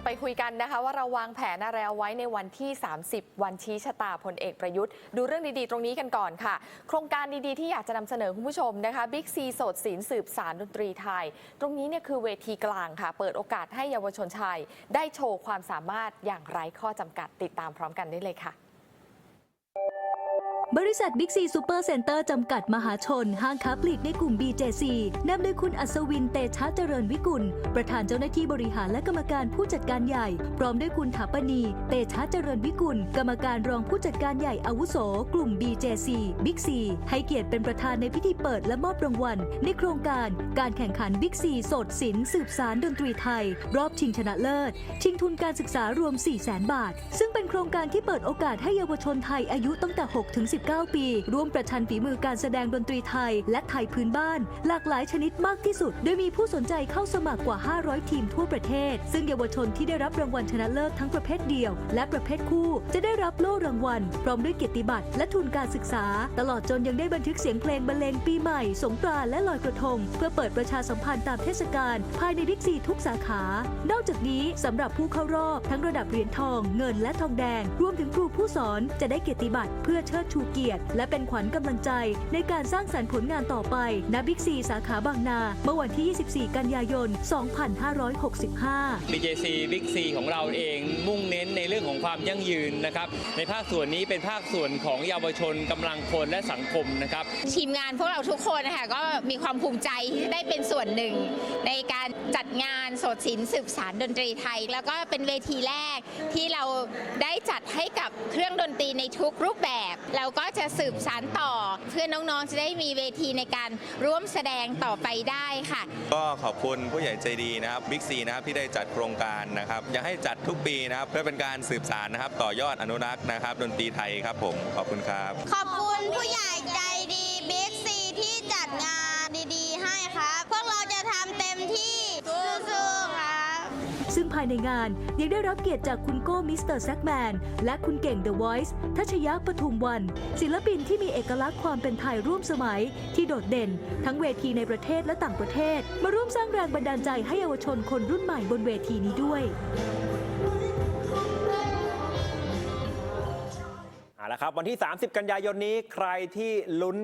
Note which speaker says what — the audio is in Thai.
Speaker 1: จะไปคุยกันนะคะ ว่าเราวางแผนอะไรเอาไว้ในวันที่ 30 วันชี้ชะตาพลเอกประยุทธ์ ดูเรื่องดีๆ ตรงนี้กันก่อนค่ะ โครงการดีๆ ที่อยากจะนำเสนอคุณผู้ชมนะคะบิ๊กซีโสดศิลสืบสารดนตรีไทย ตรงนี้เนี่ยคือเวทีกลางค่ะ เปิดโอกาสให้เยาวชนชายได้โชว์ความสามารถอย่างไร้ข้อจำกัดติดตามพร้อมกันได้เลยค่ะ
Speaker 2: บริษัทบิ๊กซีซูเปอร์เซ็นเตอร์จำกัดมหาชน ห้างค้าปลีกในกลุ่ม BJC นำโดยคุณอัศวินเตชะเจริญวิกุล ประธานเจ้าหน้าที่บริหารและกรรมการผู้จัดการใหญ่ พร้อมด้วยคุณถาปณี เตชะเจริญวิกุล กรรมการรองผู้จัดการใหญ่อาวุโส กลุ่ม BJC บิ๊กซีให้เกียรติเป็นประธานในพิธีเปิดและมอบรางวัล ในโครงการการแข่งขันบิ๊กซีสดศิลป์สืบสารดนตรีไทย รอบชิงชนะเลิศ ชิงทุนการศึกษารวม 4 0 0 0 0 0 บาท ซึ่งเป็นโครงการที่เปิดโอกาสให้เยาวชนไทยอายุตั้งแต่6ถึง19ปี ร่วมประชันฝีมือการแสดงดนตรีไทย และไทยพื้นบ้าน หลากหลายชนิดมากที่สุด โดยมีผู้สนใจเข้าสมัครกว่า 500 ทีมทั่วประเทศ ซึ่งเยาวชนที่ได้รับรางวัลชนะเลิศทั้งประเภทเดี่ยว และประเภทคู่ จะได้รับโล่รางวัล พร้อมด้วยเกียรติบัตรและทุนการศึกษา ตลอดจนยังได้บันทึกเสียงเพลงบรรเลงปีใหม่ สงกรานต์และลอยกระทง เพื่อเปิดประชาสัมพันธ์ตามเทศกาลภายในบิ๊กซีทุกสาขา นอกจากนี้สำหรับผู้เข้ารอบทั้งระดับเหรียญทอง เงินและทองแดง รวมถึงครูผู้สอนจะได้เกียรติบัตรเพื่อเชิดชูเกียรติ และเป็นขวัญกำลังใจ ในการสร้างสรรค์ผลงานต่อไปณบิ๊กซีสาขาบางนา เมื่อวันที่ 24 กันยายน 2565
Speaker 3: BJC Big C ของเราเองมุ่งเน้นในเรื่องของความยั่งยืนนะครับในภาคส่วนนี้เป็นภาคส่วนของเยาวชนกำลังคนและสังคมนะครับ
Speaker 4: ทีมงานพวกเราทุกคนนะคะก็มีความภูมิใจที่ได้เป็นส่วนหนึ่ง ในการจัดงานโสดศิลป์สืบสารดนตรีไทย แล้วก็เป็นเวทีแรกที่เราได้จัดให้กับ เครื่องดนตรีในทุกรูปแบบ เราก็จะสืบสารต่อ เพื่อน้องๆจะได้มีเวทีในการร่วมแสดงต่อไปได้ค่ะ
Speaker 5: ก็ขอบคุณผู้ใหญ่ใจดีนะครับบิ๊กซีนะครับที่ได้จัดโครงการนะครับอยากให้จัดทุกปีนะครับเพื่อเป็นการสืบสารนะครับ ต่อยอดอนุรักษ์นะครับ ดนตรีไทยครับผมขอบคุณครับ
Speaker 6: ขอบคุณผู้ใหญ่ใจดี
Speaker 2: ภายในงาน ยังได้รับเกียรติจากคุณโก้มิสเตอร์แซกแมนและคุณเก่ง The Voice ทัชยะปทุมวัน ศิลปินที่มีเอกลักษณ์ความเป็นไทยร่วมสมัย ที่โดดเด่น ทั้งเวทีในประเทศและต่างประเทศ มาร่วมสร้างแรงบันดาลใจให้เยาวชนคนรุ่นใหม่บนเวทีนี้ด้วย
Speaker 7: เอาละครับ วันที่ 30 กันยายนนี้ใครที่ลุ้น